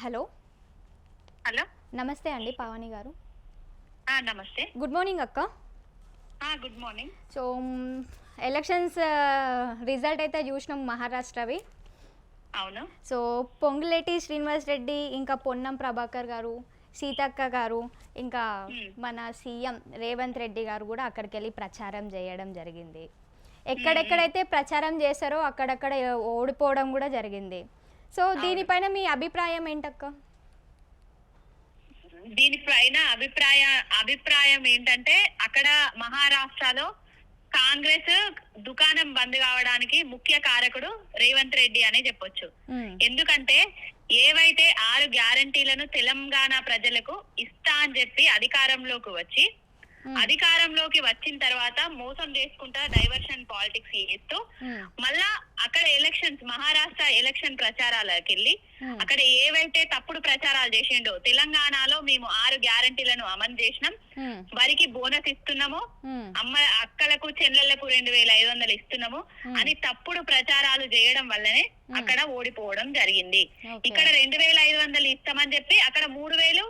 Hello. Hello. నమస్తే అండి పావని గారు. నమస్తే. గుడ్ మార్నింగ్ అక్క. Good morning. So elections result అయితే చూసినాం మహారాష్ట్రవి. అవును. సో పొంగులేటి శ్రీనివాస్ రెడ్డి ఇంకా పొన్నం ప్రభాకర్ గారు సీతక్క గారు ఇంకా. మన సీఎం రేవంత్ రెడ్డి గారు కూడా అక్కడికి వెళ్ళి ప్రచారం చేయడం జరిగింది. ఎక్కడెక్కడైతే ప్రచారం చేశారో అక్కడక్కడ ఓడిపోవడం కూడా జరిగింది. సో దీనిపైన మీ అభిప్రాయం ఏంటక్క? దీనిపైన అభిప్రాయ అభిప్రాయం ఏంటంటే అక్కడ మహారాష్ట్రలో కాంగ్రెస్ దుకాణం బంద్ కావడానికి ముఖ్య కారకుడు రేవంత్ రెడ్డి అనే చెప్పొచ్చు. ఎందుకంటే ఏవైతే ఆరు గ్యారంటీలను తెలంగాణ ప్రజలకు ఇస్తా అని చెప్పి అధికారంలోకి వచ్చి అధికారంలోకి వచ్చిన తర్వాత మోసం చేసుకుంటా డైవర్షన్ పాలిటిక్స్ చేస్తూ మ్, మళ్ళా అక్కడ ఎలక్షన్స్ మహారాష్ట్ర ఎలక్షన్ ప్రచారాలకు వెళ్ళి మ్, అక్కడ ఏవైతే తప్పుడు ప్రచారాలు చేసిండో తెలంగాణలో మేము ఆరు గ్యారంటీలను అమలు చేసినాం. వారికి బోనస్ ఇస్తున్నాము. అమ్మ అక్కలకు చెల్లెళ్ళకు రెండు వేల ఐదు వందలు ఇస్తున్నాము. Hmm. అని తప్పుడు ప్రచారాలు చేయడం వల్లనే Hmm. అక్కడ ఓడిపోవడం జరిగింది. ఇక్కడ రెండు వేల ఐదు వందలు ఇస్తామని చెప్పి అక్కడ మూడు వేలు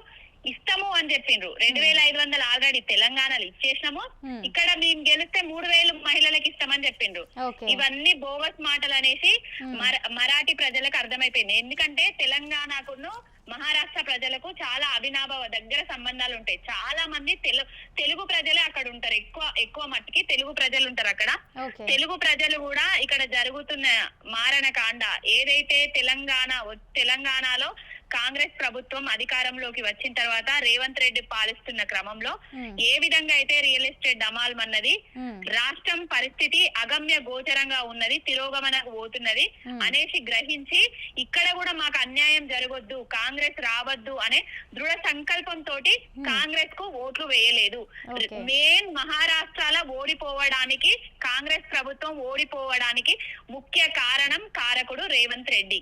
అని చెప్పిండ్రు రెండు వేల ఐదు వందలు ఆల్రెడీ తెలంగాణలో ఇచ్చేసినాము. Hmm. ఇక్కడ మేము గెలిస్తే మూడు వేలు మహిళలకు ఇస్తామని చెప్పిండ్రు. ఇవన్నీ బోగస్ మాటలు అనేసి Hmm. మర- మరాఠీ ప్రజలకు అర్థమైపోయింది. ఎందుకంటే తెలంగాణకును మహారాష్ట్ర ప్రజలకు చాలా అభినాభావ దగ్గర సంబంధాలు ఉంటాయి. చాలా మంది తెలు తెలుగు ప్రజలే అక్కడ ఉంటారు. ఎక్కువ ఎక్కువ మట్టుకి తెలుగు ప్రజలు ఉంటారు అక్కడ. తెలుగు ప్రజలు కూడా ఇక్కడ జరుగుతున్న మారణ కాండ ఏదైతే తెలంగాణ తెలంగాణలో కాంగ్రెస్ ప్రభుత్వం అధికారంలోకి వచ్చిన తర్వాత రేవంత్ రెడ్డి పాలిస్తున్న క్రమంలో ఏ విధంగా అయితే రియల్ ఎస్టేట్ డమాల్ అన్నది రాష్ట్రం పరిస్థితి అగమ్య గోచరంగా ఉన్నది తిరోగమనకు పోతున్నది. అనేసి గ్రహించి ఇక్కడ కూడా మాకు అన్యాయం జరగొద్దు కాంగ్రెస్ రావద్దు అనే దృఢ సంకల్పంతో కాంగ్రెస్కు ఓట్లు వేయలేదు. మెయిన్ మహారాష్ట్రలో ఓడిపోవడానికి కాంగ్రెస్ ప్రభుత్వం ఓడిపోవడానికి ముఖ్య కారణం కారకుడు రేవంత్ రెడ్డి.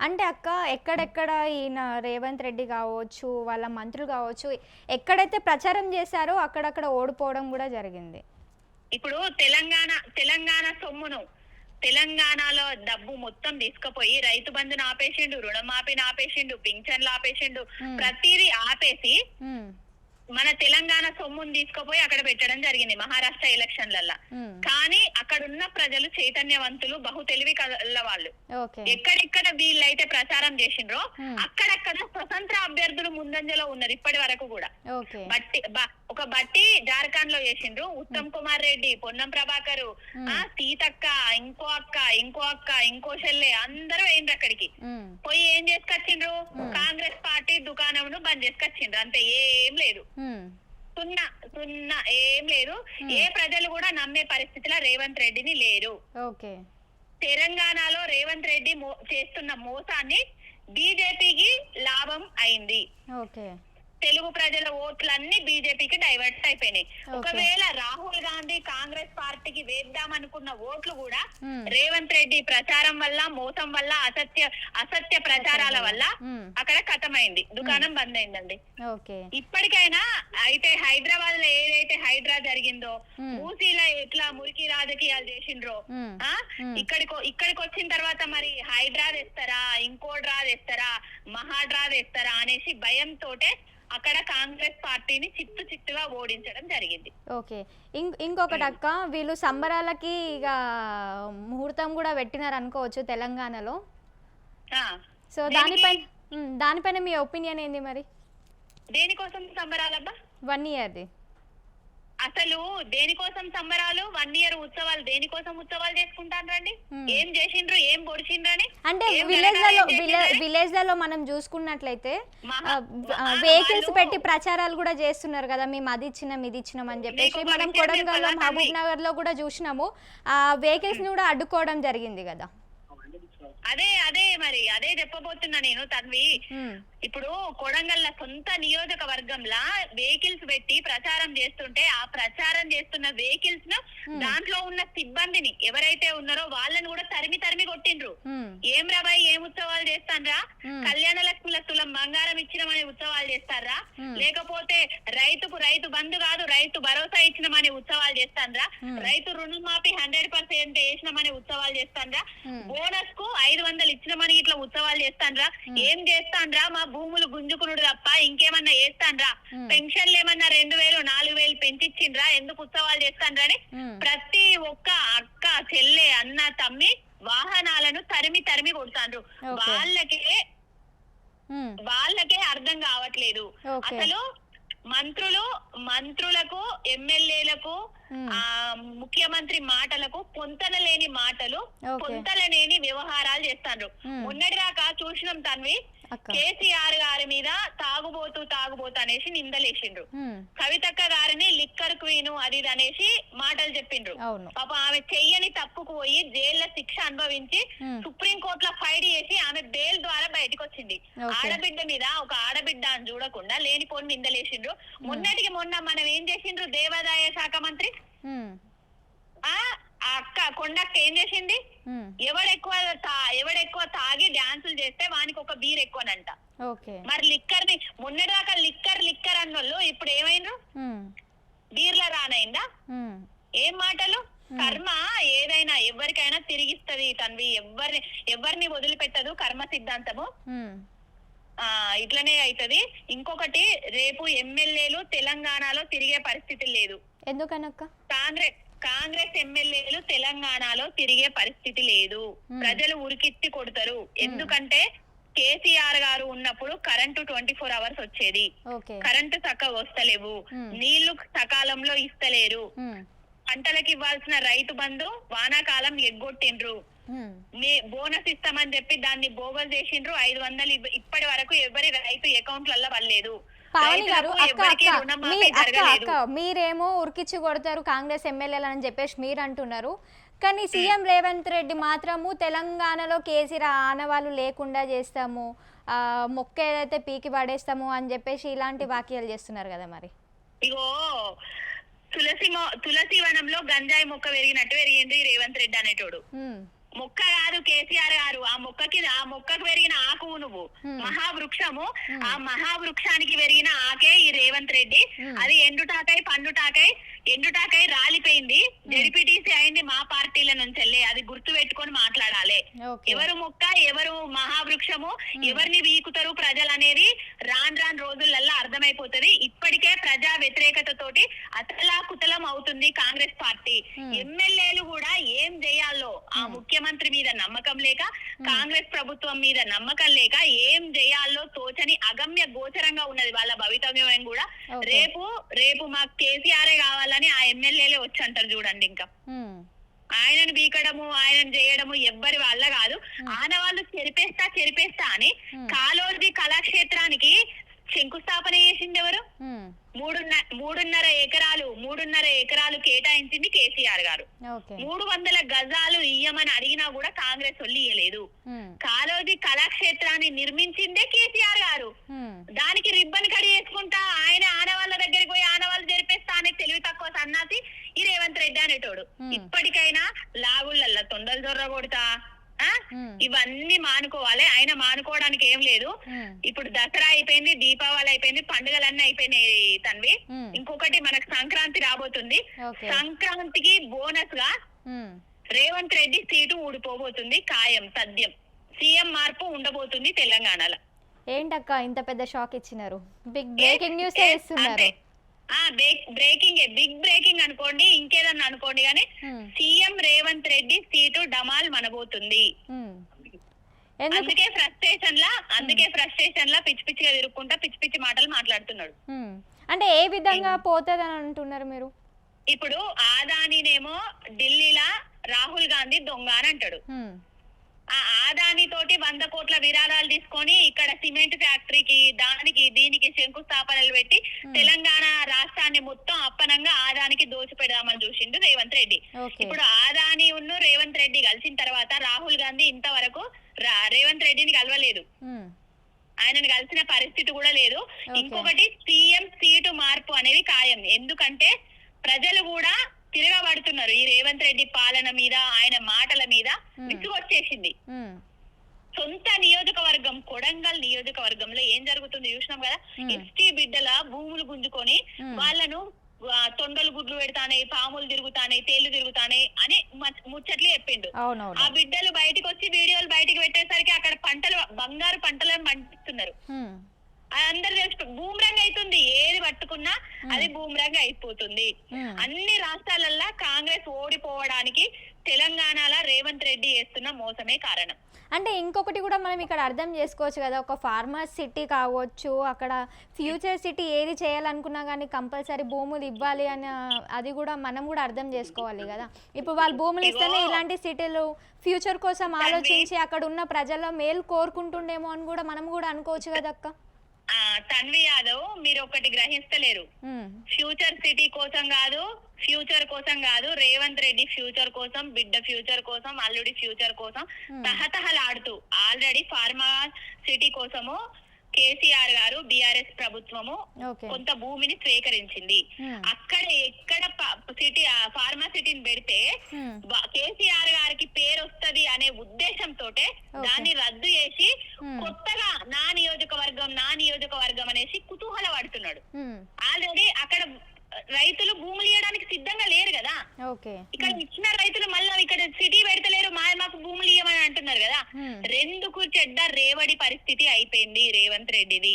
అంటే అక్క ఎక్కడెక్కడ ఈయన రేవంత్ రెడ్డి కావచ్చు వాళ్ళ మంత్రులు కావచ్చు ఎక్కడైతే ప్రచారం చేశారో అక్కడక్కడ ఓడిపోవడం కూడా జరిగింది ఇప్పుడు తెలంగాణ తెలంగాణ సొమ్మును తెలంగాణలో డబ్బు మొత్తం తీసుకుపోయి రైతు బంధును ఆపేసిండు రుణమాఫీని ఆపేసిండు పింఛన్లు ఆపేసిండు. ప్రతిదీ ఆపేసి మన తెలంగాణ సొమ్మును తీసుకుపోయి అక్కడ పెట్టడం జరిగింది మహారాష్ట్ర ఎలక్షన్లల్లో. కానీ అక్కడ ఉన్న ప్రజలు చైతన్యవంతులు బహు తెలివి కల వాళ్ళు ఎక్కడెక్కడ వీళ్ళైతే ప్రచారం చేసిండ్రో. అక్కడక్కడ స్వతంత్ర అభ్యర్థులు ముందంజలో ఉన్నారు ఇప్పటి వరకు కూడా. బట్టి ఒక బట్టి జార్ఖండ్లో చేసిండ్రు ఉత్తమ్ కుమార్ రెడ్డి పొన్నం ప్రభాకర్ Hmm. ఆ సీతక్క ఇంకో అక్క ఇంకో అక్క ఇంకో చెల్లె అందరూ వేయండి అక్కడికి. మ్, పోయి ఏం చేసుకొచ్చిండ్రు? Hmm. కాంగ్రెస్ పార్టీ దుకాణంను బంద్ చేసుకొచ్చిండ్రు. అంతే ఏం లేదు. సున్నా సున్నా ఏం లేదు. Hmm. ఏ ప్రజలు కూడా నమ్మే పరిస్థితిలో రేవంత్ రెడ్డిని లేరు. ఓకే. తెలంగాణలో రేవంత్ రెడ్డి చేస్తున్న మోసాన్ని బీజేపీకి లాభం అయింది. ఓకే. తెలుగు ప్రజల ఓట్లన్నీ బీజేపీకి డైవర్ట్ అయిపోయినాయి. ఒకవేళ రాహుల్ గాంధీ కాంగ్రెస్ పార్టీకి వేద్దామనుకున్న ఓట్లు కూడా. రేవంత్ రెడ్డి ప్రచారం వల్ల మోసం వల్ల అసత్య అసత్య ప్రచారాల వల్ల అక్కడ కథమైంది. దుకాణం బంద్ అయిందండి ఇప్పటికైనా అయితే హైదరాబాద్లో ఏదైతే హైడ్రా జరిగిందో. మూసీలో ఎట్లా మురికి రాజకీయాలు చేసిండ్రో. ఇక్కడికి ఇక్కడికి వచ్చిన తర్వాత మరి హైడ్రా తెస్తారా ఇంకోడ్రా తెస్తారా మహాడ్రా తెస్తారా అనేసి భయంతోటే అక్కడ కాంగ్రెస్ పార్టీని చిత్తు చిత్తుగా ఓడించడం జరిగింది. ఓకే. ఇంకొకటి అక్క వీళ్ళు సంబరాలకి ఇక ముహూర్తం కూడా పెట్టినారు అనుకోవచ్చు తెలంగాణలో. సో మ్, దానిపైన మీ ఒపీనియన్ ఏంది మరి? దేనికోసం సంబరాలబ్బా? వన్ ఇయర్ది. అసలు దేనికోసం సంబరాలు వన్ ఇయర్ ఉత్సవాలు దేనికోసం ఉత్సవాలు చేసుకుంటారండి Hmm. ఏం చేసిండ్రు ఏం పొడిచిండ్రని అంటే విలేజ్లలో? విలేజ్లలో మనం చూసుకున్నట్లయితే వెహికల్స్ పెట్టి ప్రచారాలు కూడా చేస్తున్నారు కదా మేము అది ఇచ్చినాం ఇది ఇచ్చినాం అని చెప్పేసి మనం కొడంగల్లో మహబూబ్? నగర్లో కూడా చూసినాము ఆ వెహికల్స్ని కూడా అడ్డుకోవడం జరిగింది కదా అదే అదే మరి అదే చెప్పబోతున్నా నేను తన్వి. ఇప్పుడు కొడంగల్ల సొంత నియోజకవర్గంలా వెహికల్స్ పెట్టి ప్రచారం చేస్తుంటే ఆ ప్రచారం చేస్తున్న వెహికల్స్ను దాంట్లో ఉన్న సిబ్బందిని ఎవరైతే ఉన్నారో వాళ్ళని కూడా తరిమి తరిమి కొట్టిండ్రు. ఏం రాబాయ్ ఏం ఉత్సవాలు చేస్తాన్రా. కళ్యాణ లక్ష్మిల తులం బంగారం ఇచ్చినామని ఉత్సవాలు చేస్తారా. లేకపోతే రైతుకు రైతు బంధు కాదు రైతు భరోసా ఇచ్చినామని ఉత్సవాలు చేస్తాండ్రా Hmm. రైతు రుణమాఫీ హండ్రెడ్ పర్సెంట్ వేసినామని ఉత్సవాలు చేస్తాండ్రా Hmm. బోనస్కు ఐదు వందలు ఇచ్చినామని ఇట్లా ఉత్సవాలు చేస్తాండ్రా Hmm. ఏం చేస్తాండ్రా మా భూములు గుంజుకునుడు తప్ప ఇంకేమన్నా చేస్తాండ్రా Hmm. పెన్షన్లు ఏమన్నా రెండు వేలు నాలుగు వేలు పెంచిచ్చిండ్రా? ఎందుకు ఉత్సవాలు చేస్తాండ్రా అని ప్రతి ఒక్క అక్క చెల్లె అన్న తమ్మి వాహనాలను తరిమి తరిమి కొడుతాండ్రు. వాళ్ళకే వాళ్ళకే అర్థం కావట్లేదు. అసలు మంత్రులు మంత్రులకు ఎమ్మెల్యేలకు Hmm. ఆ ముఖ్యమంత్రి మాటలకు పొంతన లేని మాటలు. పొంతన లేని వ్యవహారాలు చేస్తాండ్రు Hmm. మొన్నటిదాకా చూసినాం తన్వి కేసీఆర్ గారి మీద తాగుబోతూ తాగుబోతూ అనేసి నిందలేసిండ్రు. కవితక్క గారిని లిక్కర్ క్వీను అది ఇది అనేసి మాటలు చెప్పిండ్రు. పాప ఆమె చెయ్యని తప్పుకు పోయి జైల్లో శిక్ష అనుభవించి. సుప్రీం కోర్టులో ఫైట్ చేసి ఆమె బెయిల్ ద్వారా బయటకు వచ్చింది. ఆడబిడ్డ మీద ఒక ఆడబిడ్డ అని చూడకుండా లేని పోని నిందలేసిండ్రు మొన్నటికి మొన్న మనం ఏం చేసిండ్రు దేవాదాయ శాఖ మంత్రి? ఆ ఆ అక్క కొండక్క ఏం చేసింది? ఎవడెక్కువ ఎవడెక్కువ తాగి డాన్సులు చేస్తే వానికి ఒక బీర్ ఎక్కువనంట. మరి లిక్కర్ని మొన్నటిదాకా లిక్కర్ లిక్కర్ అన్నోళ్ళు ఇప్పుడు ఏమైండ్రు? బీర్ల రానైందా? ఏం మాటలు? కర్మ ఏదైనా ఎవరికైనా తిరిగిస్తది తన్వి. ఎవరిని ఎవరిని వదిలిపెట్టదు కర్మ సిద్ధాంతము. ఆ ఇట్లనే అవుతది ఇంకొకటి రేపు ఎమ్మెల్యేలు తెలంగాణలో తిరిగే పరిస్థితి లేదు. ఎందుకనక్క? కాంగ్రెస్ కాంగ్రెస్ ఎమ్మెల్యేలు తెలంగాణలో తిరిగే పరిస్థితి లేదు. Hmm. ప్రజలు ఉరికిచ్చి కొడతారు. ఎందుకంటే కేసీఆర్ గారు ఉన్నప్పుడు కరెంటు ట్వంటీ ఫోర్ అవర్స్ వచ్చేది. కరెంటు చక్కగా వస్తలేవు. Hmm. నీళ్ళు సకాలంలో ఇస్తలేరు. పంటలకు ఇవ్వాల్సిన రైతు బంధు వానాకాలం ఎగ్గొట్టిండ్రు. మీ బోనస్ ఇస్తామని చెప్పి దాన్ని బోగల్ చేసిండ్రు. ఐదు వందలు ఇప్పటి వరకు ఎవరి రైతు అకౌంట్లలో పడలేదు. పావని గారు అక్క అక్క మీ అక్క అక్క మీరేమో ఉరికిచ్చి కొడతారు కాంగ్రెస్ ఎమ్మెల్యేలు అని చెప్పేసి మీరు అంటున్నారు కానీ సీఎం రేవంత్ రెడ్డి మాత్రము తెలంగాణలో కేసీఆర్ ఆనవాళ్ళు లేకుండా చేస్తాము. ఆ, మొక్క ఏదైతే పీకి పడేస్తాము అని చెప్పేసి ఇలాంటి వాక్యాలు చేస్తున్నారు కదా మరి. ఇగో తులసి తులసి వనంలో గంజాయి మొక్క పెరిగినట్టు పెరిగింది రేవంత్ రెడ్డి అనేటోడు. మొక్క కాదు కేసీఆర్ గారు ఆ మొక్కకి ఆ మొక్కకు పెరిగిన ఆకు నువ్వు. మహావృక్షము. ఆ మహావృక్షానికి పెరిగిన ఆకే ఈ రేవంత్ రెడ్డి. అది ఎండుటాకై పండుటాకై ఎండుటాకై రాలిపోయింది. జడిపిటీసీ అయింది మా పార్టీల నుంచి అది గుర్తు పెట్టుకొని మాట్లాడాలి. ఎవరు మొక్క ఎవరు మహావృక్షము ఎవరిని వీకుతారు ప్రజలు అనేది రాను రాను రోజులల్లా అర్థమైపోతది. ఇప్పటికే ప్రజా వ్యతిరేకత తోటి అతలాకుతలం అవుతుంది కాంగ్రెస్ పార్టీ. Hmm. ఎమ్మెల్యేలు కూడా ఏం చేయాలో ఆ ముఖ్యమంత్రి మీద నమ్మకం లేక కాంగ్రెస్ ప్రభుత్వం మీద నమ్మకం లేక ఏం చేయాలో తోచని అగమ్య గోచరంగా ఉన్నది వాళ్ళ భవితవ్యం కూడా. రేపు రేపు మాకు కేసీఆర్ కావాలని ఆ ఎమ్మెల్యేలే వచ్చి అంటారు చూడండి ఇంకా. ఆయనను బీకడము ఆయనను చేయడము ఎవ్వరి వల్ల కాదు. ఆనవాళ్ళు చెరిపేస్తా చెరిపేస్తా అని. కాలోజీ కళాక్షేత్రానికి శంకుస్థాపన చేసింది ఎవరు? ఉమ్, మూడున్న మూడున్నర ఎకరాలు మూడున్నర ఎకరాలు కేటాయించింది కేసీఆర్ గారు. మూడు వందల గజాలు ఇయ్యమని అడిగినా కూడా కాంగ్రెస్ వాళ్ళు ఇయ్యలేదు. కాలోజీ కళాక్షేత్రాన్ని నిర్మించిందే కేసీఆర్ గారు. దానికి రిబ్బన్ కడి వేసుకుంటా ఆయన ఆనవాళ్ళ దగ్గరికి పోయి ఆనవాళ్ళు జరిపేస్తా అనే తెలివి తక్కువ సన్నాసి ఈ రేవంత్ రెడ్డి అనేటోడు Hmm. ఇప్పటికైనా లాగుళ్ళల్లా Hmm. ఇవన్నీ మానుకోవాలి. ఆయన మానుకోవడానికి ఏం లేదు. ఇప్పుడు దసరా అయిపోయింది దీపావళి అయిపోయింది పండుగలన్నీ అయిపోయినాయి తన్వి. ఇంకొకటి మనకు సంక్రాంతి రాబోతుంది. సంక్రాంతికి బోనస్గా రేవంత్ రెడ్డి సీటు ఊడిపోబోతుంది ఖాయం సద్యం. సీఎం మార్పు ఉండబోతుంది తెలంగాణలో. ఏంటక్క ఇంత పెద్ద షాక్ ఇచ్చినారు? బిగ్ బ్రేకింగ్ న్యూస్ ఇస్తున్నారు? బ్రేకింగ్ బిగ్ బ్రేకింగ్ అనుకోండి ఇంకేదన్నా అనుకోండి కానీ um, CM Revanth Reddy seat డమాల్ మనబోతుంది. ఎందుకు? అందుకే ఫ్రస్ట్రేషన్ లా అందుకే ఫ్రస్ట్రేషన్ లా పిచ్చి పిచ్చిగా తిరుక్కుంటా పిచ్చి పిచ్చి మాటలు మాట్లాడుతున్నాడు. అంటే ఏ విధంగా పోతుంది అని అంటున్నారు మీరు? ఇప్పుడు ఆదానినేమో ఢిల్లీలా రాహుల్ గాంధీ దొంగ అని అంటాడు. ఆ ఆదాని తోటి వంద కోట్ల విరాళాలు తీసుకొని ఇక్కడ సిమెంట్ ఫ్యాక్టరీకి దానికి దీనికి శంకుస్థాపనలు పెట్టి తెలంగాణ రాష్ట్రాన్ని మొత్తం అప్పనంగా ఆదానికి దోచి పెడదామని చూసిండు రేవంత్ రెడ్డి. ఇప్పుడు ఆదాని ఉన్ను రేవంత్ రెడ్డి కలిసిన తర్వాత రాహుల్ గాంధీ ఇంతవరకు రా- రేవంత్ రెడ్డిని కలవలేదు. ఉమ్, ఆయనను కలిసిన పరిస్థితి కూడా లేదు. ఇంకొకటి సీఎం సీటు మార్పు అనేది ఖాయం. ఎందుకంటే ప్రజలు కూడా తిరగబడుతున్నారు. ఈ రేవంత్ రెడ్డి పాలన మీద ఆయన మాటల మీద. విసుగొచ్చేసింది. సొంత నియోజకవర్గం కొడంగల్ నియోజకవర్గంలో ఏం జరుగుతుంది చూసినాం కదా. ఎస్టీ బిడ్డల భూములు గుంజుకొని. వాళ్ళను తొండలు గుడ్లు పెడతానే పాములు తిరుగుతానే తేళ్ళు తిరుగుతానే అని ముచ్చట్లు చెప్పిండు. ఆ బిడ్డలు బయటకు వచ్చి వీడియోలు బయటకు పెట్టేసరికి అక్కడ పంటలు బంగారు పంటలను పండిస్తున్నారు. అందరు తెలుసు బూమరంగ్ అవుతుంది. ఏది పట్టుకున్నా అది బూమరంగ్ అయిపోతుంది. అన్ని రాష్ట్రాలల్లో కాంగ్రెస్ ఓడిపోవడానికి తెలంగాణలో రేవంత్ రెడ్డి చేస్తున్న మోసమే కారణం. అంటే ఇంకొకటి కూడా మనం ఇక్కడ అర్థం చేసుకోవచ్చు కదా ఒక ఫార్మర్ సిటీ కావచ్చు అక్కడ ఫ్యూచర్ సిటీ ఏది చేయాలనుకున్నా కానీ కంపల్సరీ భూములు ఇవ్వాలి అని అది కూడా మనం కూడా అర్థం చేసుకోవాలి కదా. ఇప్పుడు వాళ్ళు భూములు ఇస్తేనే. ఇలాంటి సిటీలు ఫ్యూచర్ కోసం ఆలోచించి అక్కడ ఉన్న ప్రజల మేలు కోరుకుంటుండేమో అని కూడా మనం కూడా అనుకోవచ్చు కదా అక్క. తన్వి యాదవ్ మీరు ఒకటి గ్రహిస్తలేరు ఫ్యూచర్ సిటీ కోసం కాదు ఫ్యూచర్ కోసం కాదు రేవంత్ రెడ్డి ఫ్యూచర్ కోసం బిడ్డ ఫ్యూచర్ కోసం అల్లుడి ఫ్యూచర్ కోసం. తహతహలాడుతూ ఆల్రెడీ ఫార్మా సిటీ కోసము కేసీఆర్ గారు బిఆర్ఎస్ ప్రభుత్వము కొంత భూమిని స్వీకరించింది. అక్కడ ఎక్కడ సిటీ ఫార్మా సిటీని పెడితే కేసీఆర్ గారికి పేరు వస్తది అనే ఉద్దేశంతో దాన్ని రద్దు చేసి Hmm. కొత్తగా నా నియోజకవర్గం నా నియోజకవర్గం అనేసి కుతూహల పడుతున్నాడు ఆల్రెడీ అక్కడ రైతులు భూములు ఇవ్వడానికి సిద్ధంగా లేరు కదా. ఇక్కడ ఇచ్చిన రైతులు మళ్ళీ ఇక్కడ సిటీ పెడతలేరు మా మాకు భూములు ఇవ్వమని అంటున్నారు కదా. రెండుకు చెడ్డ రేవడి పరిస్థితి అయిపోయింది రేవంత్ రెడ్డిది.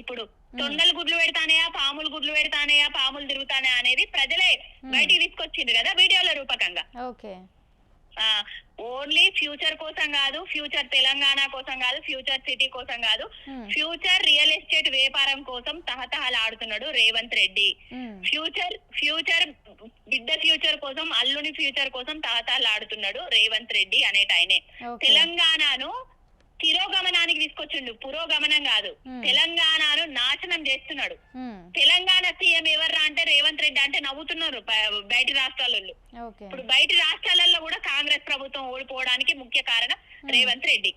ఇప్పుడు తొండలు గుడ్లు పెడతానయా పాములు గుడ్లు పెడతానయా పాములు తిరుగుతానే అనేది ప్రజలే బయటికి తీసుకొచ్చిండ్రు కదా వీడియోల రూపకంగా. ఆ ఓన్లీ ఫ్యూచర్ కోసం కాదు ఫ్యూచర్ తెలంగాణ కోసం కాదు ఫ్యూచర్ సిటీ కోసం కాదు. ఉమ్, ఫ్యూచర్ రియల్ ఎస్టేట్ వ్యాపారం కోసం తహతహలాడుతున్నాడు Revanth Reddy. Um, future future బిడ్డ ఫ్యూచర్ కోసం అల్లుని ఫ్యూచర్ కోసం తహతహలాడుతున్నాడు రేవంత్ రెడ్డి అనేట ఆయనే తెలంగాణను తిరోగమనానికి తీసుకొచ్చిండు. పురోగమనం కాదు. తెలంగాణను నాశనం చేస్తున్నాడు. తెలంగాణ సీఎం ఎవర్రా అంటే రేవంత్ రెడ్డి అంటే నవ్వుతున్నారు బయటి రాష్ట్రాలలో ఇప్పుడు బయటి రాష్ట్రాలలో కూడా కాంగ్రెస్ ప్రభుత్వం ఓడిపోవడానికి ముఖ్య కారణం రేవంత్ రెడ్డి.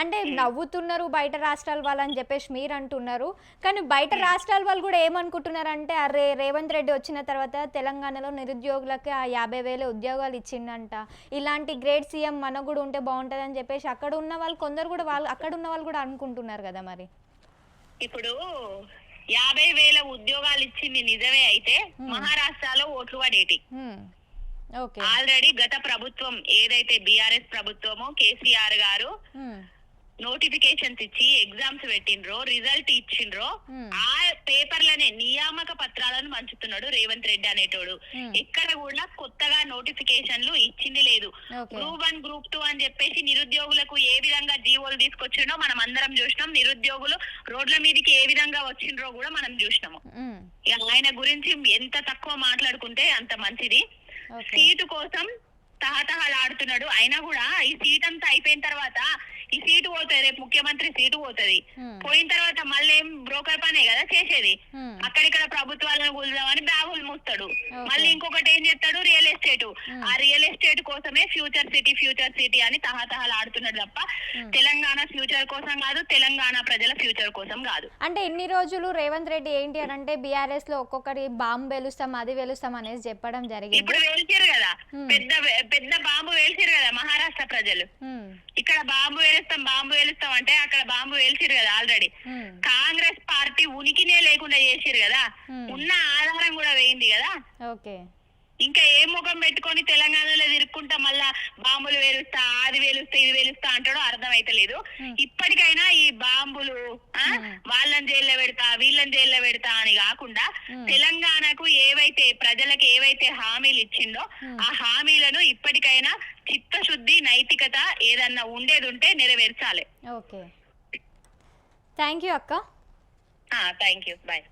అంటే నవ్వుతున్నారు బయట రాష్ట్రాల వాళ్ళు అని చెప్పేసి మీరు అంటున్నారు. కానీ బయట రాష్ట్రాల వాళ్ళు కూడా ఏమనుకుంటున్నారు అంటే అరే రేవంత్ రెడ్డి వచ్చిన తర్వాత తెలంగాణలో నిరుద్యోగులకి ఆ యాభై వేల ఉద్యోగాలు ఇచ్చిండంట. ఇలాంటి గ్రేట్ సీఎం మనకు కూడా ఉంటే బాగుంటుంది అని చెప్పేసి అక్కడ ఉన్న వాళ్ళు కొందరు కూడా వాళ్ళు అక్కడ ఉన్న వాళ్ళు కూడా అనుకుంటున్నారు కదా మరి? ఇప్పుడు యాభై వేల ఉద్యోగాలు ఇచ్చింది నిజమే అయితే మహారాష్ట్రలో ఓట్లు పడేటి. ఆల్రెడీ గత ప్రభుత్వం ఏదైతే బీఆర్ఎస్ ప్రభుత్వమో కేసీఆర్ గారు. నోటిఫికేషన్స్ ఇచ్చి ఎగ్జామ్స్ పెట్టిండ్రో రిజల్ట్ ఇచ్చిండ్రో Hmm. ఆ పేపర్లనే నియామక పత్రాలను పంచుతున్నాడు రేవంత్ రెడ్డి అనేటోడు. Hmm. ఎక్కడ కూడా కొత్తగా నోటిఫికేషన్లు ఇచ్చింది లేదు. గ్రూప్ వన్ గ్రూప్ టూ అని చెప్పేసి నిరుద్యోగులకు ఏ విధంగా జీవోలు తీసుకొచ్చిండో మనం అందరం చూసినాం. నిరుద్యోగులు రోడ్ల మీదకి ఏ విధంగా వచ్చిండ్రో కూడా మనం చూసినాము. ఇక ఆయన గురించి ఎంత తక్కువ మాట్లాడుకుంటే అంత మంచిది. సీటు కోసం తహతహలాడుతున్నాడు అయినా కూడా ఈ సీట్ అంతా అయిపోయిన తర్వాత ఈ సీటు పోతుంది రేపు ముఖ్యమంత్రి సీటు పోతుంది. పోయిన తర్వాత మళ్ళీ ఏం బ్రోకర్ పనే కదా చేసేది. అక్కడిక్కడ ప్రభుత్వాలను కూల్దామని బ్యాగులు మూస్తాడు. మళ్ళీ ఇంకొకటి ఏం చేస్తాడు? Real estate. ఆ రియల్ ఎస్టేట్ కోసమే ఫ్యూచర్ సిటీ ఫ్యూచర్ సిటీ అని తహతహలాడుతున్నాడు తప్ప తెలంగాణ ఫ్యూచర్ కోసం కాదు తెలంగాణ ప్రజల ఫ్యూచర్ కోసం కాదు. అంటే ఇన్ని రోజులు రేవంత్ రెడ్డి ఏంటి అని అంటే బీఆర్ఎస్లో ఒక్కొక్కరి బాంబు వెలుస్తాం అది వెలుస్తాం అనేసి చెప్పడం జరిగింది. ఇప్పుడు వేల్చారు కదా. పెద్ద పెద్ద బాంబు వేల్చారు కదా మహారాష్ట్ర ప్రజలు. ఇక్కడ బాంబు వేలుస్తాం బాంబు వేలుస్తాం అంటే అక్కడ బాంబు వేల్చిరు కదా ఆల్రెడీ. కాంగ్రెస్ పార్టీ ఉనికినే లేకుండా చేసిరు కదా. ఉన్న ఆధారం కూడా వేయింది కదా ఓకే ఇంకా ఏ ముఖం పెట్టుకొని తెలంగాణలో తిరుక్కుంటా మళ్ళా బాంబులు వేలుస్తా అది వేలుస్తా ఇది వేలుస్తా అంటాడో అర్థమైతలేదు. ఇప్పటికైనా ఈ బాంబులు వాళ్ళని జైల్లో పెడతా వీళ్ళని జైల్లో పెడతా అని కాకుండా. తెలంగాణకు ఏవైతే ప్రజలకు ఏవైతే హామీలు Hmm. ఆ హామీలను ఇప్పటికైనా చిత్తశుద్ధి నైతికత ఏదన్నా ఉండేది ఉంటే నెరవేర్చాలి. ఓకే. థ్యాంక్ యూ అక్క. Thank you. బాయ్.